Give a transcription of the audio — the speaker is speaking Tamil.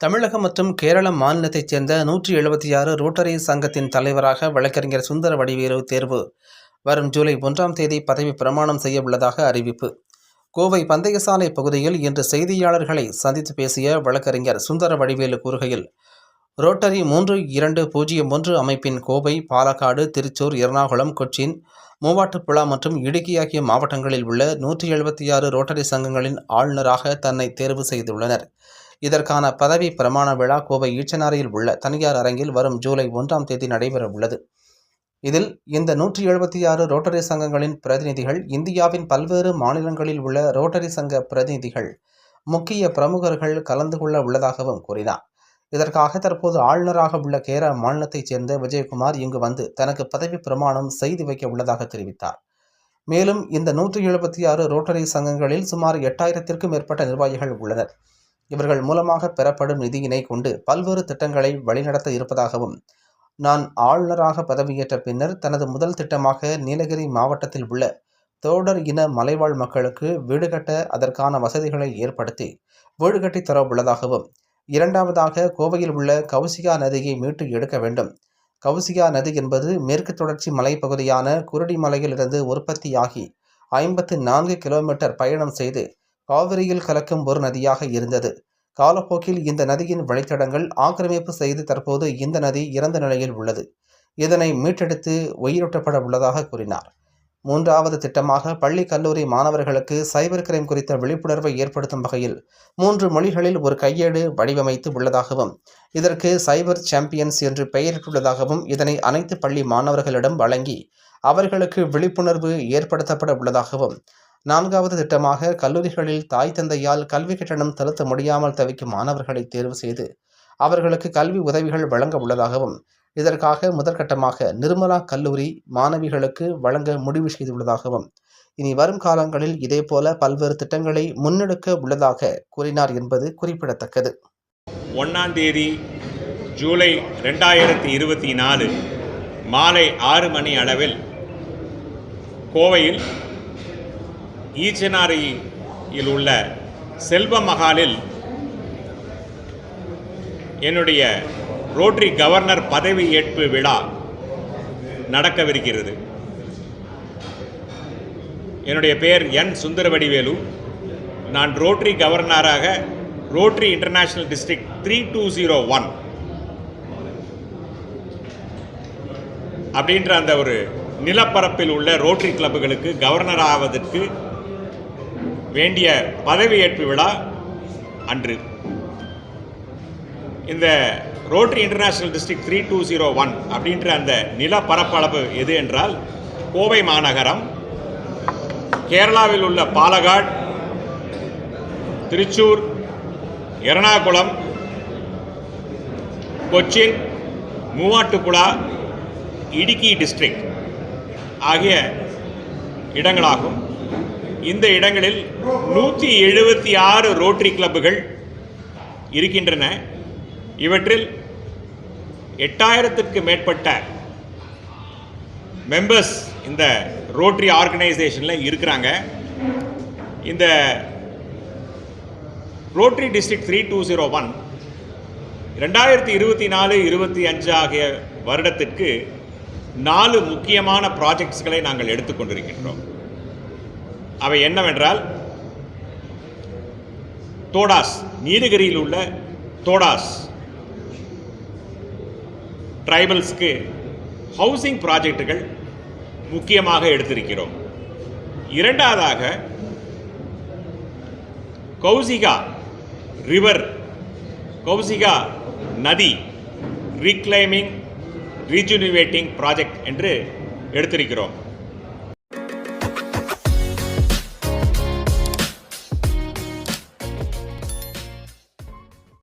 தமிழகம் மற்றும் கேரள மாநிலத்தைச் சேர்ந்த நூற்றி எழுபத்தி ஆறு ரோட்டரி சங்கத்தின் தலைவராக வழக்கறிஞர் சுந்தர வடிவேலு தேர்வு. வரும் ஜூலை ஒன்றாம் தேதி பதவி பிரமாணம் செய்ய உள்ளதாக அறிவிப்பு. கோவை பந்தயசாலை பகுதியில் இன்று செய்தியாளர்களை சந்தித்து பேசிய வழக்கறிஞர் சுந்தர வடிவேலு கூறுகையில் ரோட்டரி மூன்று இரண்டு பூஜ்ஜியம் ஒன்று அமைப்பின் கோவை பாலக்காடு திருச்சூர் எர்ணாகுளம் கொச்சின் மூவாட்டுப்புழா மற்றும் இடுக்கி ஆகிய மாவட்டங்களில் உள்ள நூற்றி எழுபத்தி ஆறு ரோட்டரி சங்கங்களின் ஆளுநராக தன்னை தேர்வு செய்துள்ளனர். இதற்கான பதவி பிரமாண விழா கோவை ஈச்சனாரியில் உள்ள தனியார் அரங்கில் வரும் ஜூலை ஒன்றாம் தேதி நடைபெற உள்ளது. இதில் இந்த நூற்றி எழுபத்தி ஆறு ரோட்டரி சங்கங்களின் பிரதிநிதிகள் இந்தியாவின் பல்வேறு மாநிலங்களில் உள்ள ரோட்டரி சங்க பிரதிநிதிகள் முக்கிய பிரமுகர்கள் கலந்து கொள்ள உள்ளதாகவும் கூறினார். இதற்காக தற்போது ஆளுநராக உள்ள கேரள மாநிலத்தைச் சேர்ந்த விஜயகுமார் இங்கு வந்து தனக்கு பதவி பிரமாணம் செய்து வைக்க உள்ளதாக தெரிவித்தார். மேலும் இந்த நூற்றி எழுபத்தி ஆறு ரோட்டரி சங்கங்களில் சுமார் எட்டாயிரத்திற்கும் மேற்பட்ட நிர்வாகிகள் உள்ளனர். இவர்கள் மூலமாக பெறப்படும் நிதியினை கொண்டு பல்வேறு திட்டங்களை வழிநடத்த இருப்பதாகவும் நான் ஆளுநராக பதவியேற்ற பின்னர் தனது முதல் திட்டமாக நீலகிரி மாவட்டத்தில் உள்ள தோடர் இன மலைவாழ் மக்களுக்கு வீடு கட்ட அதற்கான வசதிகளை ஏற்படுத்தி வீடு கட்டி தர உள்ளதாகவும் இரண்டாவதாக கோவையில் உள்ள கவுசிகா நதியை மீட்டு எடுக்க வேண்டும். கவுசிகா நதி என்பது மேற்கு தொடர்ச்சி மலைப்பகுதியான குருடிமலையிலிருந்து உற்பத்தியாகி ஐம்பத்து நான்கு கிலோமீட்டர் பயணம் செய்து காவிரியில் கலக்கும் ஒரு நதியாக இருந்தது. காலப்போக்கில் இந்த நதியின் வழித்தடங்கள் ஆக்கிரமிப்பு செய்து தற்போது இந்த நதி இறந்த நிலையில் உள்ளது. இதனை மீட்டெடுத்து உயிரூட்டப்பட உள்ளதாக கூறினார். மூன்றாவது திட்டமாக பள்ளி கல்லூரி மாணவர்களுக்கு சைபர் கிரைம் குறித்த விழிப்புணர்வை ஏற்படுத்தும் வகையில் மூன்று மொழிகளில் ஒரு கையேடு வடிவமைத்து உள்ளதாகவும் இதற்கு சைபர் சாம்பியன்ஸ் என்று பெயரிட்டுள்ளதாகவும் இதனை அனைத்து பள்ளி மாணவர்களிடம் வழங்கி அவர்களுக்கு விழிப்புணர்வு ஏற்படுத்தப்பட உள்ளதாகவும் நான்காவது திட்டமாக கல்லூரிகளில் தாய் தந்தையால் கல்வி கட்டணம் செலுத்த முடியாமல் தவிக்கும் மாணவர்களை தேர்வு செய்து அவர்களுக்கு கல்வி உதவிகள் வழங்க உள்ளதாகவும் இதற்காக முதற்கட்டமாக நிர்மலா கல்லூரி மாணவிகளுக்கு வழங்க முடிவு செய்துள்ளதாகவும் இனி வரும் காலங்களில் இதேபோல பல்வேறு திட்டங்களை முன்னெடுக்க உள்ளதாக கூறினார் என்பது குறிப்பிடத்தக்கது. ஒன்றாம் தேதி ஜூலை ரெண்டாயிரத்தி இருபத்தி நாலு மாலை ஆறு மணி அளவில் கோவையில் ஈச்சனாரியில் உள்ள செல்வ மகாலில் என்னுடைய ரோட்டரி கவர்னர் பதவி ஏற்பு விழா நடக்கவிருக்கிறது. என்னுடைய பெயர் என் சுந்தரவடிவேலு. நான் ரோட்டரி கவர்னராக rotary international district three two zero one அப்படின்ற அந்த ஒரு நிலப்பரப்பில் உள்ள ரோட்டரி கிளப்புகளுக்கு கவர்னர் ஆவதற்கு வேண்டிய பதவியேற்பு விழா அன்று. இந்த rotary international district three two zero one அப்படின்ற அந்த நில பரப்பளவு எது என்றால் கோவை மாநகரம் கேரளாவில் உள்ள பாலகாட் திருச்சூர் எர்ணாகுளம் கொச்சின் மூவாட்டுப்புழா இடுக்கி டிஸ்ட்ரிக்ட் ஆகிய இடங்களாகும். இந்த இடங்களில் நூற்றி எழுபத்தி ஆறு ரோட்டரி கிளப்புகள் இருக்கின்றன. இவற்றில் எட்டாயிரத்திற்கு மேற்பட்ட மெம்பர்ஸ் இந்த ரோட்டரி ஆர்கனைசேஷனில் இருக்கிறாங்க. இந்த rotary district three two zero one ரெண்டாயிரத்தி இருபத்தி நாலு இருபத்தி அஞ்சு ஆகிய வருடத்திற்கு நாலு முக்கியமான ப்ராஜெக்ட்ஸ்களை நாங்கள் எடுத்துக்கொண்டிருக்கின்றோம் அவை என்னவென்றால் தோடாஸ் நீலகிரியில் உள்ள தோடாஸ் ட்ரைபல்ஸ்க்கு ஹவுசிங் ப்ராஜெக்டுகள் முக்கியமாக எடுத்திருக்கிறோம். இரண்டாவதாக கௌசிகா ரிவர் கௌசிகா நதி ரீக்ளைமிங் ரீஜுனிவேட்டிங் ப்ராஜெக்ட் என்று எடுத்திருக்கிறோம்.